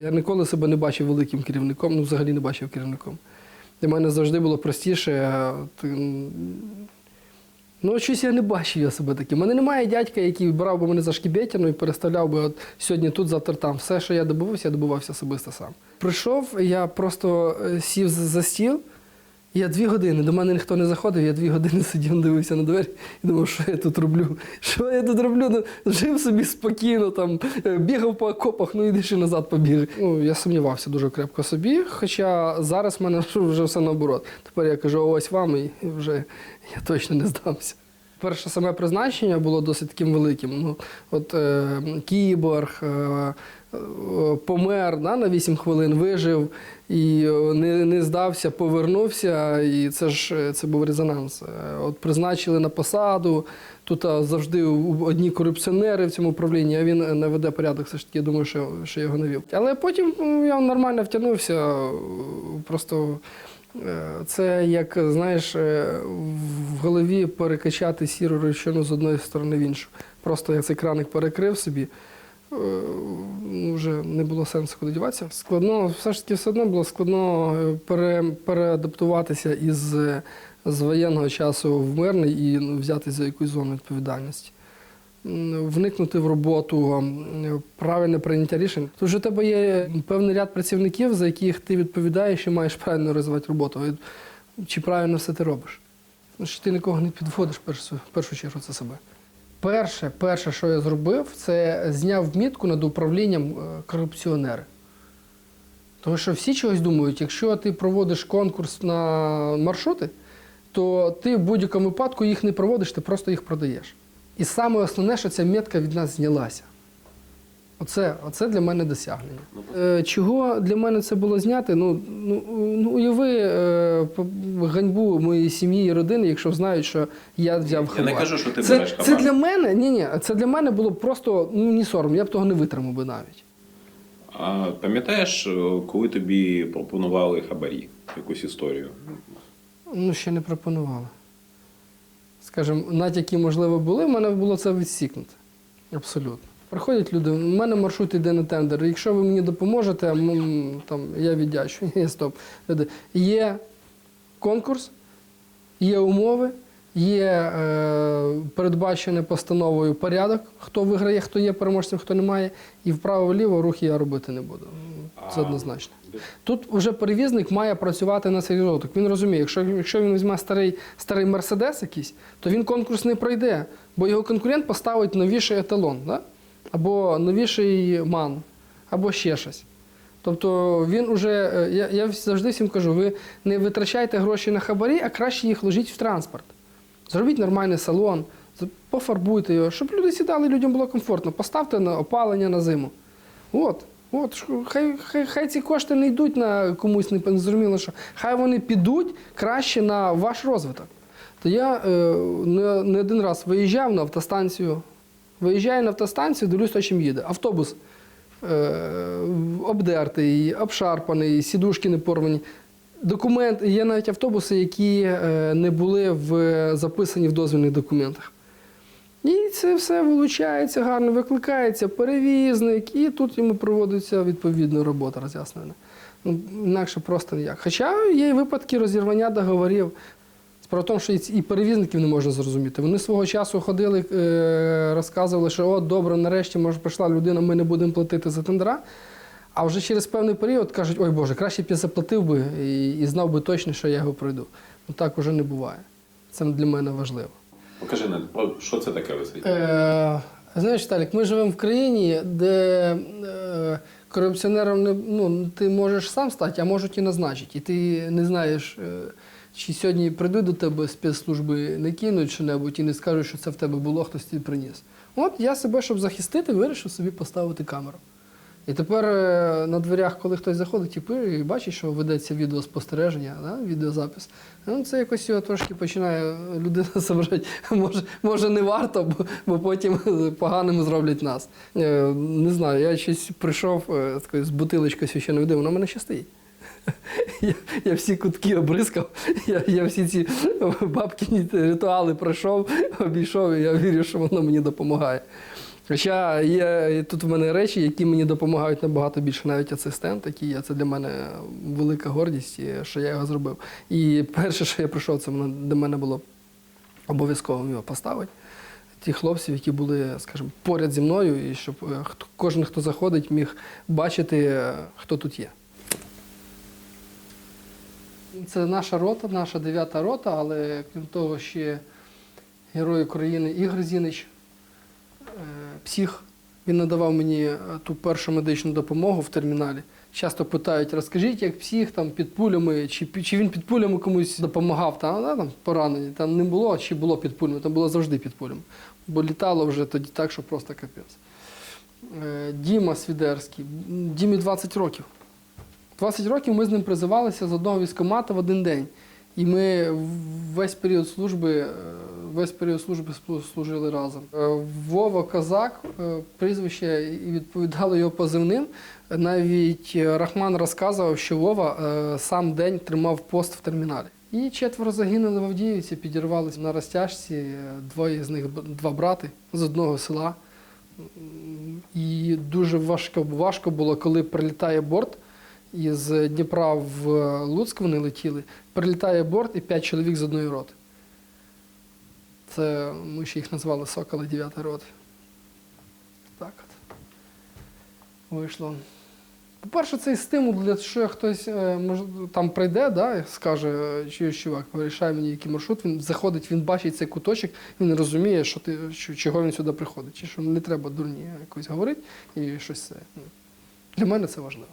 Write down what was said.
Я ніколи себе не бачив великим керівником, ну взагалі не бачив керівником. Для мене завжди було простіше. Ну, щось я не бачив я себе таким. У мене немає дядька, який брав би мене за шкібетяну і переставляв би от сьогодні тут, завтра там. Все, що я добувався, я добувався особисто сам. Прийшов, я просто е, сів за стіл. Я дві години, до мене ніхто не заходив, я дві години сидів, дивився на двері і думав, що я тут роблю. Що я тут роблю? Ну, жив собі спокійно, там, е, бігав по окопах, ну іди ще назад побіг. Ну, я сумнівався дуже крепко собі, хоча зараз в мене вже все наоборот. Тепер я кажу, ось вам, і вже я точно не здамся. Перше саме призначення було досить таким великим. Ну, от е, кіборг, е, помер да, на 8 хвилин, вижив і е, не, не здався, повернувся. І це ж е, це був резонанс. Е, От призначили на посаду. Тут завжди одні корупціонери в цьому управлінні, а він не веде порядок. Все ж таки, я думаю, що, що його навів. Але потім ну, я нормально втягнувся. е, Просто е, це як знаєш, е, в голові перекачати сіру речовину з одної сторони в іншу. Просто я цей краник перекрив собі. Е, Вже не було сенсу куди діватися. Складно, все ж таки, все одно було складно е, пере, переадаптуватися із е, з воєнного часу в мирний і ну, взяти за якусь зону відповідальності. Вникнути в роботу, правильне прийняття рішень. Же у тебе є певний ряд працівників, за яких ти відповідаєш і маєш правильно розвивати роботу. Чи правильно все ти робиш? Що ти нікого не підводиш в першу, першу чергу це себе. Перше, перше, що я зробив, це зняв мітку над управлінням е, корупціонери. Тому що всі чогось думають, якщо ти проводиш конкурс на маршрути, то ти в будь-якому випадку їх не проводиш, ти просто їх продаєш. І саме основне, що ця метка від нас знялася. Оце, оце для мене досягнення. Е, чого для мене це було зняти? Ну, ну, ну уяви е, ганьбу моєї сім'ї і родини, якщо знають, що я взяв хабар. Я не кажу, що ти це, береш це для мене, ні, ні, це для мене було просто ну, ні сором, я б того не витримав би навіть. А пам'ятаєш, е, коли тобі пропонували хабарі, якусь історію? Ну, ще не пропонували. Скажімо, натяки, можливо, були, в мене було це відсікнути. Абсолютно. Приходять люди, у мене маршрут йде на тендер. Якщо ви мені допоможете, там, я віддячу. Ні, стоп. Люди, Є конкурс, є умови, є е, передбачений постановою порядок, хто виграє, хто є переможцем, хто не має. І вправо-ліво рухи я робити не буду. Це однозначно. Тут вже перевізник має працювати на цей розвиток. Він розуміє, якщо, якщо він візьме старий, старий мерседес якийсь, то він конкурс не пройде, бо його конкурент поставить новіший еталон, да? Або новіший ман, або ще щось. Тобто він уже, е, я, я завжди всім кажу, ви не витрачайте гроші на хабарі, а краще їх вложіть в транспорт. Зробіть нормальний салон, пофарбуйте його, щоб люди сідали, людям було комфортно. Поставте на опалення на зиму. От, от, хай, хай, хай ці кошти не йдуть на комусь, не зрозуміло, що хай вони підуть краще на ваш розвиток. То я е, не, не один раз виїжджав на автостанцію, виїжджаю на автостанцію, дивлюсь, чим їде. Автобус е, обдертий, обшарпаний, сідушки не порвані. Документ, є навіть автобуси, які е, не були в, записані в дозвільних документах. І це все вилучається гарно, викликається перевізник, і тут йому проводиться відповідна робота роз'яснена. Ну, інакше просто ніяк. Хоча є і випадки розірвання договорів. Справа в тому, що і перевізників не можна зрозуміти. Вони свого часу ходили, е, розказували, що от добре, нарешті може прийшла людина, ми не будемо платити за тендера. А вже через певний період кажуть, ой Боже, краще б я заплатив би і, і знав би точно, що я його пройду. Ну так уже не буває. Це для мене важливо. Покажи, про- що це таке висить? Е, знаєш, Віталік, ми живемо в країні, де е, корупціонером не, ну, ти можеш сам стати, а можуть і назначити. І ти не знаєш, е, чи сьогодні прийдуть до тебе спецслужби, не кинуть що-небудь і не скажуть, що це в тебе було, хтось тобі приніс. От я себе, щоб захистити, вирішив собі поставити камеру. І тепер е, на дверях, коли хтось заходить, типу, і бачить, що ведеться відеоспостереження, да, відеозапис. Ну, це якось його трошки починає людина забрати. Може, може не варто, бо, бо потім поганим зроблять нас. Е, Не знаю, я щось прийшов е, з бутилочкою священної води, вона в мене ще стоїть. Я, я всі кутки обрискав, я, я всі ці бабкині ритуали пройшов, обійшов, і я вірю, що воно мені допомагає. Хоча є тут в мене речі, які мені допомагають набагато більше, навіть асистент, який є. Це для мене велика гордість, що я його зробив. І перше, що я прийшов, це для мене було обов'язково його поставити. Ті хлопців, які були, скажімо, поряд зі мною, і щоб е, кожен, хто заходить, міг бачити, е, хто тут є. Це наша рота, наша дев'ята рота, але крім того, ще герой України Ігор Зінич, е, псих. Він надавав мені е, ту першу медичну допомогу в терміналі. Часто питають, розкажіть, як псих там під пулями, чи, чи він під пулями комусь допомагав, там, да, там поранені. Там не було, чи було під пулями, там було завжди під пулями. Бо літало вже тоді так, що просто капець. Е, Діма Свідерський, Дімі 20 років. 20 років ми з ним призивалися з одного військкомату в один день. І ми весь період служби, е, весь період служби служили разом. Е, Вова Козак, е, прізвище і відповідало його позивним. Навіть Рахман розказував, що Вова сам день тримав пост в терміналі. І четверо загинули в Авдіївці, підірвалися на розтяжці. Двоє з них два брати з одного села. І дуже важко, важко було, коли прилітає борт. Із Дніпра в Луцьк вони летіли. Прилітає борт і п'ять чоловік з одної роти. Це ми ще їх назвали Соколи 9 роти. Так от. Вийшло. По-перше, цей стимул, для що хтось е, мож, там прийде, да, і скаже, чуєш, чувак, вирішай мені який маршрут, він заходить, він бачить цей куточок, він розуміє, що ти, що, чого він сюди приходить, чи що не треба дурні якось говорити і щось це. ну, Для мене це важливо.